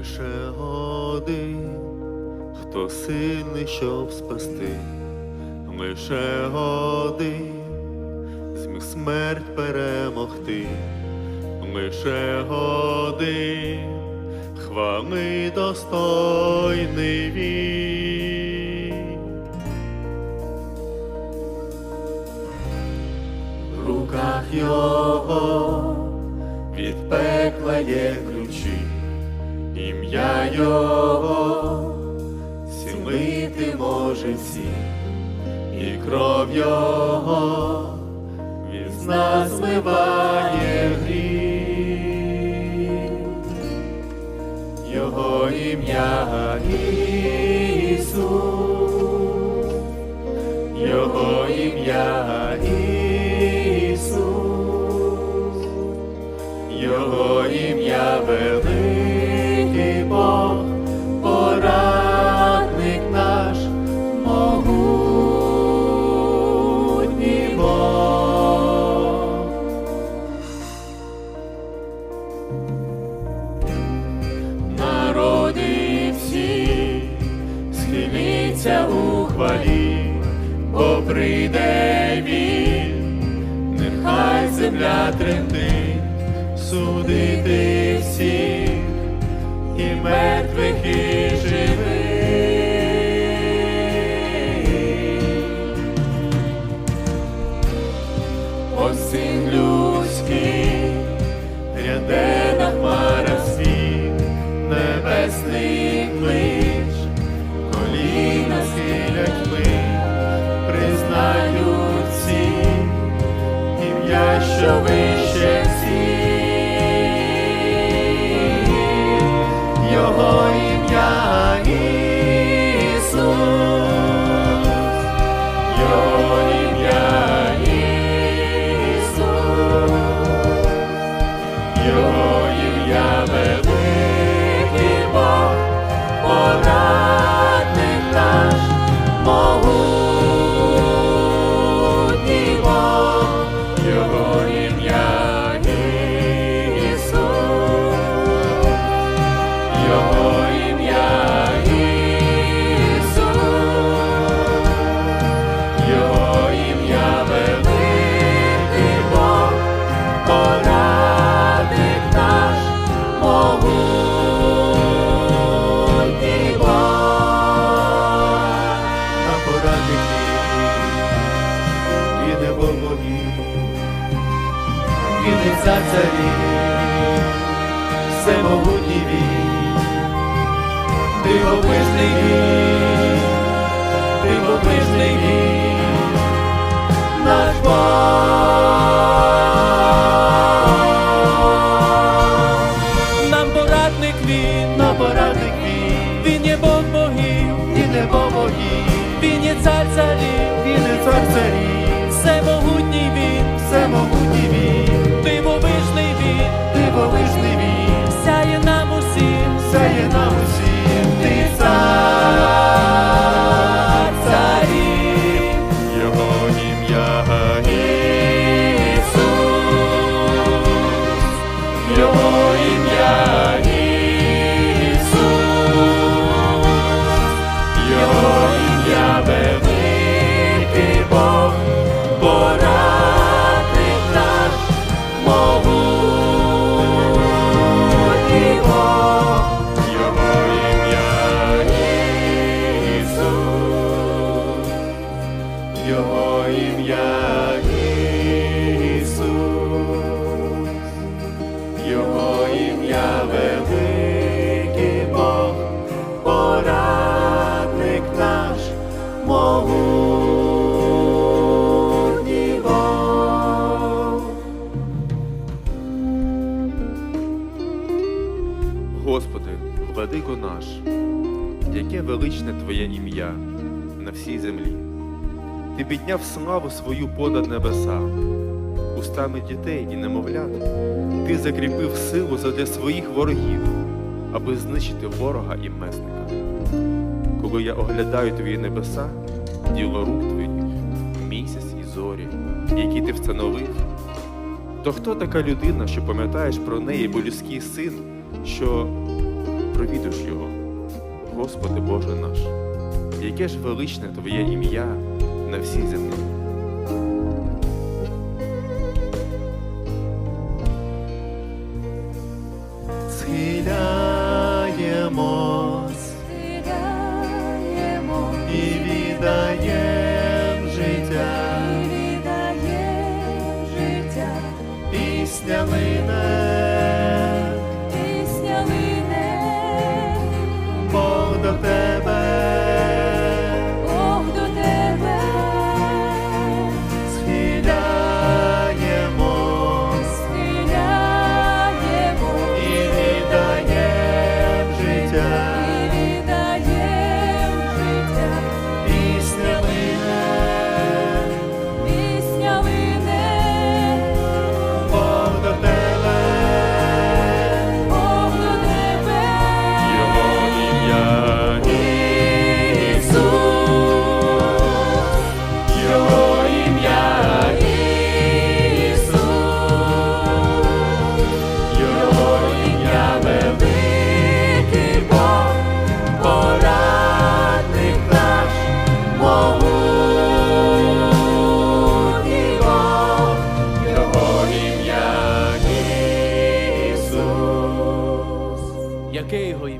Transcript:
лише один, хто сильний, щоб спасти, лише один. Зміг смерть перемогти, лише один, хвали достойний він. В руках його від пекла є ключі, ім'я його зцілити може всі, і кров його від нас змиває гріх. Його ім'я Ісус, Його ім'я Ісус, Його ім'я великий схиліться у хвалі, бо прийде він, нехай земля тремтить, судити всіх і мертвих, і не за царів, всемогутній він, дивовижний він, дивовижний він, наш Бог. Нам порадник він, На порадник він, він є Бог богів, і небо богів, він є цар царів, і не цар царів, всемогутній він, всемогутній Господи, владико наш, яке величне Твоє ім'я на всій землі. Ти підняв славу свою понад небеса, устами дітей і немовлят. Ти закріпив силу задля своїх ворогів, аби знищити ворога і месника. Коли я оглядаю твої небеса, діло рук твоїх, місяць і зорі, які ти встановив, то хто така людина, що пам'ятаєш про неї, бо людський син, що провідуєш його, Господи Боже наш, яке ж величне Твоє ім'я на всій землі. Схиляємось, схиляємось і Okay, hoy